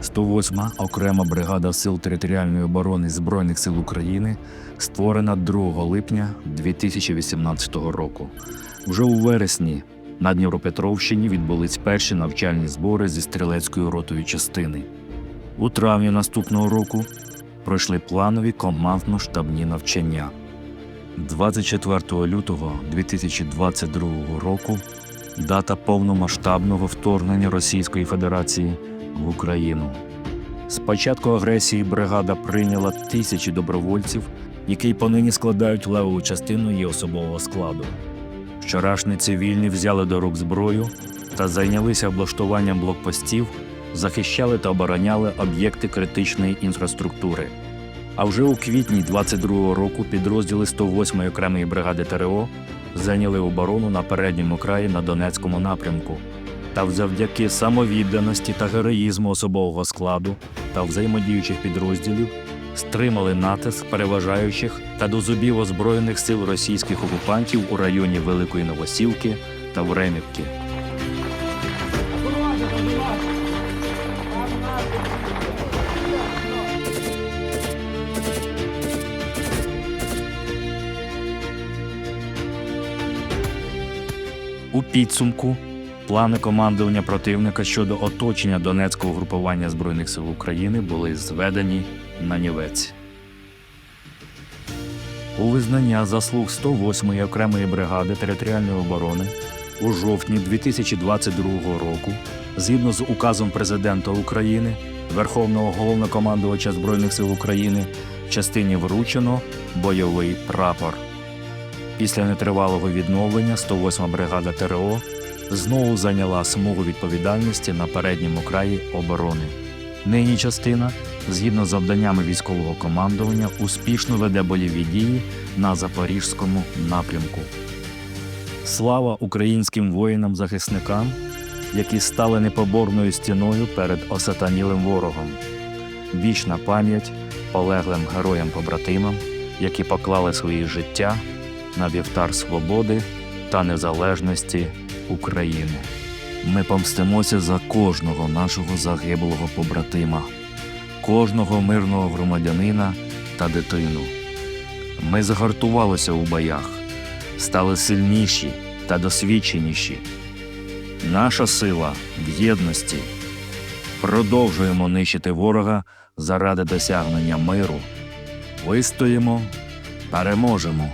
108 окрема бригада сил територіальної оборони Збройних сил України створена 2 липня 2018 року. Вже у вересні на Дніпропетровщині відбулись перші навчальні збори зі стрілецькою ротою частини. У травні наступного року пройшли планові командно-штабні навчання. 24 лютого 2022 року дата повномасштабного вторгнення Російської Федерації в Україну. З початку агресії бригада прийняла тисячі добровольців, які понині складають левову частину її особового складу. Вчорашні цивільні взяли до рук зброю та зайнялися облаштуванням блокпостів, захищали та обороняли об'єкти критичної інфраструктури. А вже у квітні 22-го року підрозділи 108-ї окремої бригади ТРО зайняли оборону на передньому краї на Донецькому напрямку. Та завдяки самовідданості та героїзму особового складу та взаємодіючих підрозділів стримали натиск переважаючих та до зубів озброєних сил російських окупантів у районі Великої Новосілки та Времівки. У підсумку плани командування противника щодо оточення Донецького групування Збройних сил України були зведені на нівець. У визнання заслуг 108-ї окремої бригади територіальної оборони у жовтні 2022 року, згідно з указом президента України, Верховного головнокомандувача Збройних сил України, частині вручено бойовий прапор. Після нетривалого відновлення 108 бригада ТРО знову зайняла смугу відповідальності на передньому краї оборони. Нині частина, згідно з завданнями військового командування, успішно веде бойові дії на запорізькому напрямку. Слава українським воїнам-захисникам, які стали непоборною стіною перед осатанілим ворогом. Вічна пам'ять полеглим героям-побратимам, які поклали свої життя на вівтар свободи та незалежності України. Ми помстимося за кожного нашого загиблого побратима, кожного мирного громадянина та дитину. Ми загартувалися у боях, стали сильніші та досвідченіші. Наша сила в єдності. Продовжуємо нищити ворога заради досягнення миру. Вистоїмо, переможемо.